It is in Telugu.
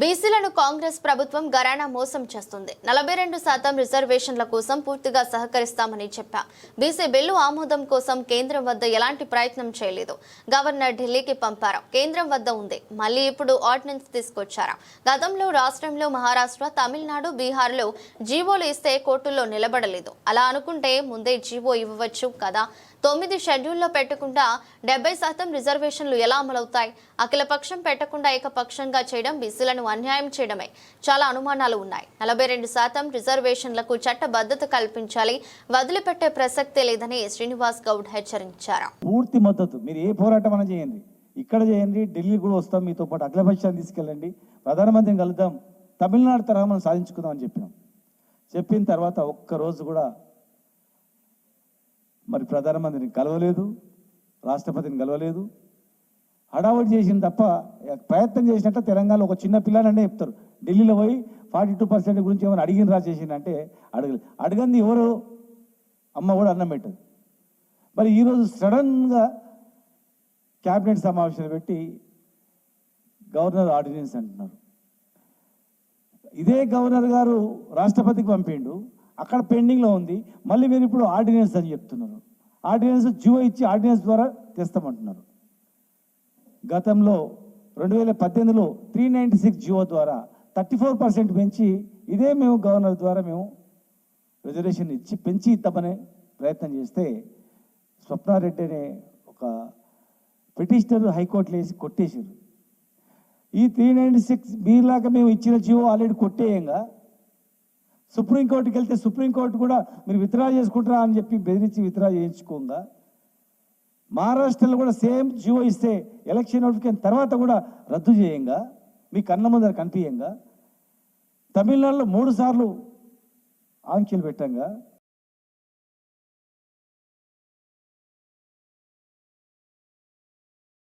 బీసీలను కాంగ్రెస్ ప్రభుత్వం గరానా మోసం చేస్తుంది. నలభై రెండు శాతం రిజర్వేషన్ల కోసం పూర్తిగా సహకరిస్తామని చెప్పా. బీసీ బిల్లు ఆమోదం కోసం కేంద్రం వద్ద ఎలాంటి ప్రయత్నం చేయలేదు. గవర్నర్ ఢిల్లీకి పంపారు. కేంద్రం వద్ద ఉంది. మళ్ళీ ఇప్పుడు ఆర్డినెన్స్ తీసుకొచ్చారా? గతంలో రాష్ట్రంలో మహారాష్ట్ర తమిళనాడు బీహార్లో జీవోలు ఇస్తే కోర్టుల్లో నిలబడలేదు. అలా అనుకుంటే ముందే జీవో ఇవ్వవచ్చు కదా? తొమ్మిది షెడ్యూల్లో పెట్టకుండా డెబ్బై శాతం రిజర్వేషన్లు ఎలా అమలవుతాయి? అఖిలపక్షం పెట్టకుండా ఏకపక్షంగా చేయడం బీసీలను అన్యాయం చేయడమే. చాలా అనుమానాలు ఉన్నాయి. నలభై రెండు శాతం రిజర్వేషన్లకు చట్టబద్ధత కల్పించాలి. వదిలిపెట్టే ప్రసక్తే లేదని శ్రీనివాస్ గౌడ్ హెచ్చరించారు. పూర్తి మద్దతు. మీరు ఏ పోరాటం అయినా చేయండి. ఇక్కడ చేయండి. ఢిల్లీ కూడా వస్తాం. మీతో పాటు అఖిలపక్షాన్ని తీసుకెళ్ళండి. ప్రధానమంత్రిని కలుద్దాం. తమిళనాడు తరహా మనం సాధించుకుందాం అని చెప్పినాం. చెప్పిన తర్వాత ఒక్క రోజు కూడా మరి ప్రధానమంత్రిని కలవలేదు. రాష్ట్రపతిని కలవలేదు. హడావుడి చేసింది తప్ప ప్రయత్నం చేసినట్టు తెలంగాణలో ఒక చిన్న పిల్లాడనే చెప్తారు. ఢిల్లీలో పోయి ఫార్టీ టూ పర్సెంట్ గురించి ఏమైనా అడిగిన రా చేసిందంటే అడగలేదు అడగంది ఎవరు? అమ్మ కూడా అన్నం పెట్టదు. మరి ఈరోజు సడన్గా క్యాబినెట్ సమావేశాలు పెట్టి గవర్నర్ ఆర్డినెన్స్ అంటున్నారు. ఇదే గవర్నర్ గారు రాష్ట్రపతికి పంపిండు. అక్కడ పెండింగ్లో ఉంది. మళ్ళీ మీరు ఇప్పుడు ఆర్డినెన్స్ అని చెప్తున్నారు. ఆర్డినెన్స్ జియో ఇచ్చి ఆర్డినెన్స్ ద్వారా తెస్తామంటున్నారు. గతంలో రెండు వేల పద్దెనిమిదిలో త్రీ నైంటీ సిక్స్ జియో ద్వారా థర్టీ ఫోర్ పర్సెంట్ పెంచి ఇదే మేము గవర్నర్ ద్వారా మేము రిజర్వేషన్ ఇచ్చి పెంచి ఇద్దామనే ప్రయత్నం చేస్తే స్వప్నారెడ్డి అనే ఒక పిటిషనర్ హైకోర్టులో వేసి కొట్టేసారు ఈ త్రీ నైంటీ సిక్స్ మీలాగా మేము ఇచ్చిన జియో ఆల్రెడీ కొట్టేయంగా సుప్రీంకోర్టుకి వెళ్తే సుప్రీంకోర్టు కూడా మీరు విత్డ్రా చేసుకుంటారా అని చెప్పి బెదిరించి విత్డ్రా చేయించుకోగా. మహారాష్ట్రలో కూడా సేమ్ జియో ఇస్తే ఎలక్షన్ నోటిఫికేషన్ తర్వాత కూడా రద్దు చేయంగా మీ కన్న ముందర కనిపించంగా తమిళనాడులో మూడు సార్లు ఆంక్షలు పెట్టంగా.